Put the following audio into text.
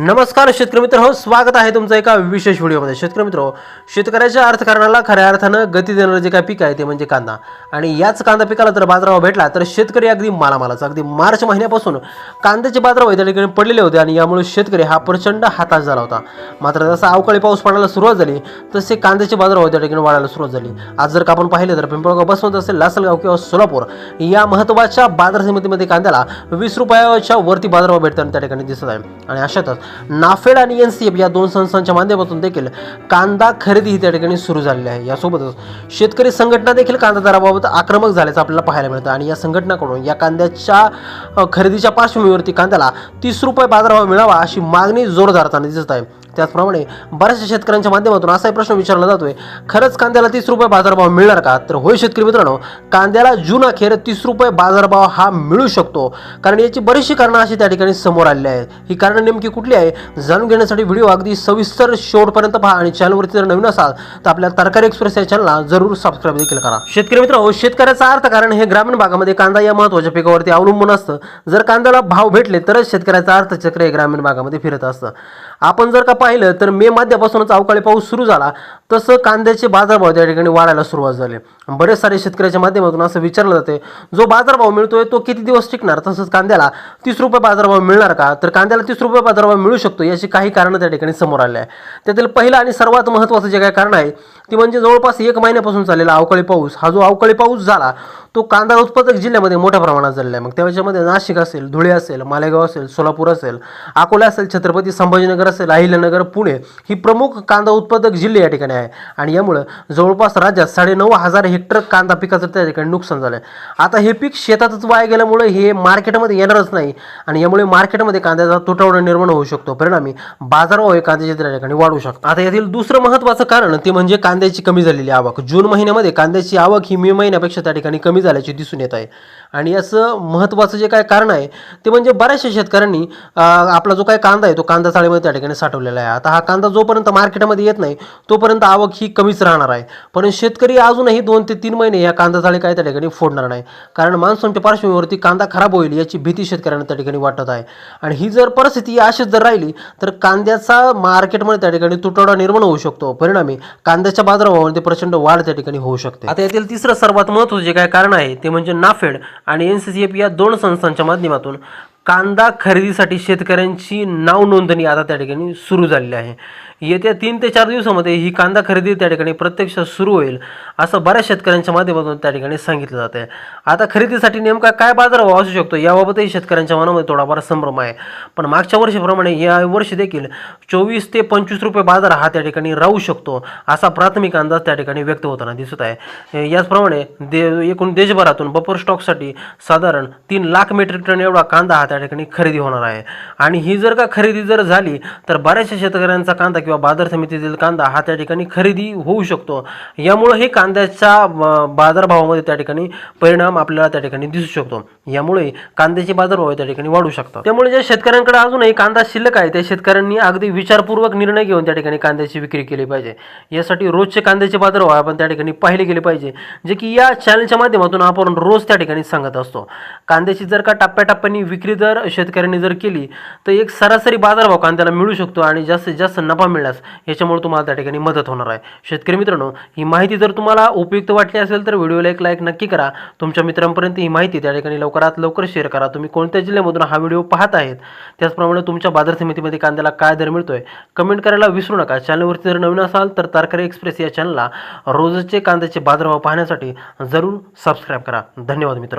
नमस्कार शेतकरी मित्र हो स्वागत आहे तुमचं एका विशेष व्हिडिओमध्ये. शेतकरी मित्र हो, शेतकऱ्याच्या अर्थकारणाला खऱ्या अर्थानं गती देणारं जे काय पीक आहे ते म्हणजे कांदा. आणि याच कांदा पिकाला जर बाजारावर भेटला तर शेतकरी अगदी मालामालाचा. अगदी मार्च महिन्यापासून कांद्याचे बाजारभाव त्या ठिकाणी पडलेले होते आणि यामुळे शेतकरी हा प्रचंड हाताश झाला होता. मात्र जसा अवकाळी पाऊस पडायला सुरुवात झाली तसे कांद्याचे बाजारभाव त्या ठिकाणी वाढायला सुरुवात झाली. आज जर का आपण पाहिलं तर पिंपळगाव बसवंत असेल लासलगाव किंवा सोलापूर या महत्त्वाच्या बाजार समितीमध्ये कांद्याला वीस रुपयाच्या वरती बाजारभाव भेटताना त्या ठिकाणी दिसत आहे. आणि अशातच नाफेड आणि एन सी एफ या दोन संस्थांच्या माध्यमातून देखील कांदा खरेदी ही त्या ठिकाणी सुरू झालेली आहे. यासोबतच शेतकरी संघटना देखील कांदा दराबाबत आक्रमक झाल्याचं आपल्याला पाहायला मिळतं आणि या संघटनाकडून या कांद्याच्या खरेदीच्या पार्श्वभूमीवरती कांद्याला तीस रुपये बाजारभाव मिळावा अशी मागणी जोरदार दिसत आहे. त्याचप्रमाणे बऱ्याचशा शेतकऱ्यांच्या माध्यमातून असाही प्रश्न विचारला जातोय. खरंच कांद्याला तीस रुपये बाजारभाव मिळणार का? तर होय शेतकरी मित्रांनो कांद्याला जून अखेर तीस रुपये बाजारभाव हा मिळू शकतो. कारण याची बरीचशी कारणं अशी त्या ठिकाणी समोर आलेली आहेत. ही कारणं नेमकी कुठली आहे? जाणून घेण्यासाठी व्हिडिओ अगदी सविस्तर शेवटपर्यंत पहा आणि चॅनलवरती जर नवीन असाल तर आपल्या तरकारी एक्सप्रेस या चॅनलला जरूर सबस्क्राईब देखील करा. शेतकरी मित्र शेतकऱ्याचा अर्थ कारण हे ग्रामीण भागामध्ये कांदा या महत्त्वाच्या पिकावरती अवलंबून असतं. जर कांद्याला भाव भेटले तरच शेतकऱ्याचा अर्थचक्र हे ग्रामीण भागामध्ये फिरत असतं. आपण जर का पाहिलं तर मे मध्यापासूनच अवकाळी पाऊस सुरू झाला. तसं कांद्याचे बाजारभाव त्या ठिकाणी वाढायला सुरुवात झाली. बरेच सारे शेतकऱ्याच्या माध्यमातून असं विचारलं जाते जो बाजारभाव मिळतोय तो किती दिवस टिकणार? तसंच कांद्याला तीस रुपये बाजारभाव मिळणार का? तर कांद्याला तीस रुपये बाजारभाव मिळू शकतो याची काही कारणं त्या ठिकाणी समोर आले आहे त्यातील पहिलं आणि सर्वात महत्त्वाचं जे काही कारण आहे ती म्हणजे जवळपास एक महिन्यापासून चाललेला अवकाळी पाऊस. हा जो अवकाळी पाऊस झाला तो कांदा उत्पादक जिल्ह्यामध्ये मोठ्या प्रमाणात झालेला आहे. मग त्याच्यामध्ये नाशिक असेल धुळे असेल मालेगाव असेल सोलापूर असेल अकोला असेल छत्रपती संभाजीनगर असेल अहिल्यानगर पुणे ही प्रमुख कांदा उत्पादक जिल्हे या ठिकाणी आहे. आणि यामुळं जवळपास राज्यात साडेनऊ हजार हेक्टर कांदा पिकाचं त्या ठिकाणी नुकसान झालं आहे आता हे पीक शेतातच वाया गेल्यामुळे हे मार्केटमध्ये येणारच नाही आणि यामुळे मार्केटमध्ये कांद्याचा तुटवडा निर्माण होऊ शकतो. परिणामी बाजारभाव हे कांद्याचे त्या ठिकाणी वाढू शकतो आता यातील दुसरं महत्त्वाचं कारण ते म्हणजे कांद्याची कमी झालेली आवक. जून महिन्यामध्ये कांद्याची आवक ही मे महिन्यापेक्षा त्या ठिकाणी कमी झाल्याची दिसून येत आहे. आणि याचं महत्त्वाचं जे काय कारण आहे ते म्हणजे बऱ्याचशा शेतकऱ्यांनी आपला जो काय कांदा आहे तो कांदा चाळीमध्ये त्या ठिकाणी साठवलेला आहे. आता हा कांदा जोपर्यंत मार्केटमध्ये येत नाही तोपर्यंत आवक ही कमीच राहणार आहे. पण शेतकरी अजूनही दोन ते तीन महिने या कांदा झाले काय त्या ठिकाणी फोडणार नाही. कारण मान्सूनच्या पार्श्वभूमीवरती कांदा खराब होईल याची भीती शेतकऱ्यांना त्या ठिकाणी वाटत आहे. आणि ही जर परिस्थिती अशीच जर राहिली तर कांद्याचा मार्केटमध्ये त्या ठिकाणी तुटवडा निर्माण होऊ शकतो. परिणामी कांद्याच्या बाजारभावामध्ये प्रचंड वाढ त्या ठिकाणी होऊ शकते. आता यातील तिसरं सर्वात महत्त्वाचं जे काय कारण आहे ते म्हणजे नाफेड आणि एन सी सी एफ या दोन संस्थांच्या माध्यमातून कांदा खरेदीसाठी शेतकऱ्यांची नाव नोंदणी आता त्या ठिकाणी सुरू झालेली आहे. येत्या तीन ते चार दिवसामध्ये ही कांदा खरेदी त्या ठिकाणी प्रत्यक्ष सुरू होईल असं बऱ्याच शेतकऱ्यांच्या माध्यमातून त्या ठिकाणी सांगितलं जात आहे. आता खरेदीसाठी नेमका काय बाजारभाव असू शकतो याबाबतही शेतकऱ्यांच्या मनामध्ये थोडाफार संभ्रम आहे. पण मागच्या वर्षीप्रमाणे या वर्षी देखील चोवीस ते पंचवीस रुपये बाजार हा त्या ठिकाणी राहू शकतो असा प्राथमिक अंदाज त्या ठिकाणी व्यक्त होताना दिसत आहे. याचप्रमाणे दे एकूण देशभरातून बफर स्टॉकसाठी साधारण तीन लाख मेट्रिक टन एवढा कांदा हा त्या ठिकाणी खरेदी होणार आहे. आणि ही जर का खरेदी जर झाली तर बऱ्याचशा शेतकऱ्यांचा कांदा किंवा बाजार समितीतील कांदा हा त्या ठिकाणी खरेदी होऊ शकतो. यामुळं हे कांद्याच्या बाजारभावामध्ये त्या ठिकाणी परिणाम आपल्याला त्या ठिकाणी दिसू शकतो. यामुळे कांद्याचे बाजारभाव त्या ठिकाणी वाढू शकतात. त्यामुळे ज्या शेतकऱ्यांकडे अजूनही कांदा शिल्लक आहे त्या शेतकऱ्यांनी अगदी विचारपूर्वक निर्णय घेऊन त्या ठिकाणी कांद्याची विक्री केली पाहिजे. यासाठी रोजचे कांद्याचे बाजारभाव आपण त्या ठिकाणी पाहिले गेले पाहिजे जे की या चॅनलच्या माध्यमातून आपण रोज त्या ठिकाणी सांगत असतो. कांद्याची जर का टप्प्याटप्प्याने विक्री जर शेतकऱ्यांनी जर केली तर एक सरासरी बाजारभाव कांद्याला मिळू शकतो आणि जास्तीत जास्त नफा मिळण्यास याच्यामुळे तुम्हाला त्या ठिकाणी मदत होणार आहे. शेतकरी मित्रांनो ही माहिती जर तुम्हाला उपयुक्त वाटली असेल तर व्हिडिओला एक लाईक नक्की करा. तुमच्या मित्रांपर्यंत ही माहिती त्या ठिकाणी लवकरात लवकर शेअर करा. तुम्ही कोणत्या जिल्ह्यामधून हा व्हिडिओ पाहत आहेत त्याचप्रमाणे तुमच्या बाजार समितीमध्ये कांद्याला काय दर मिळतोय कमेंट करायला विसरू नका. चॅनलवरती जर नवीन असाल तर तारकरे एक्सप्रेस या चॅनलला रोजचे कांद्याचे बाजारभाव पाहण्यासाठी जरूर सबस्क्राईब करा. धन्यवाद मित्र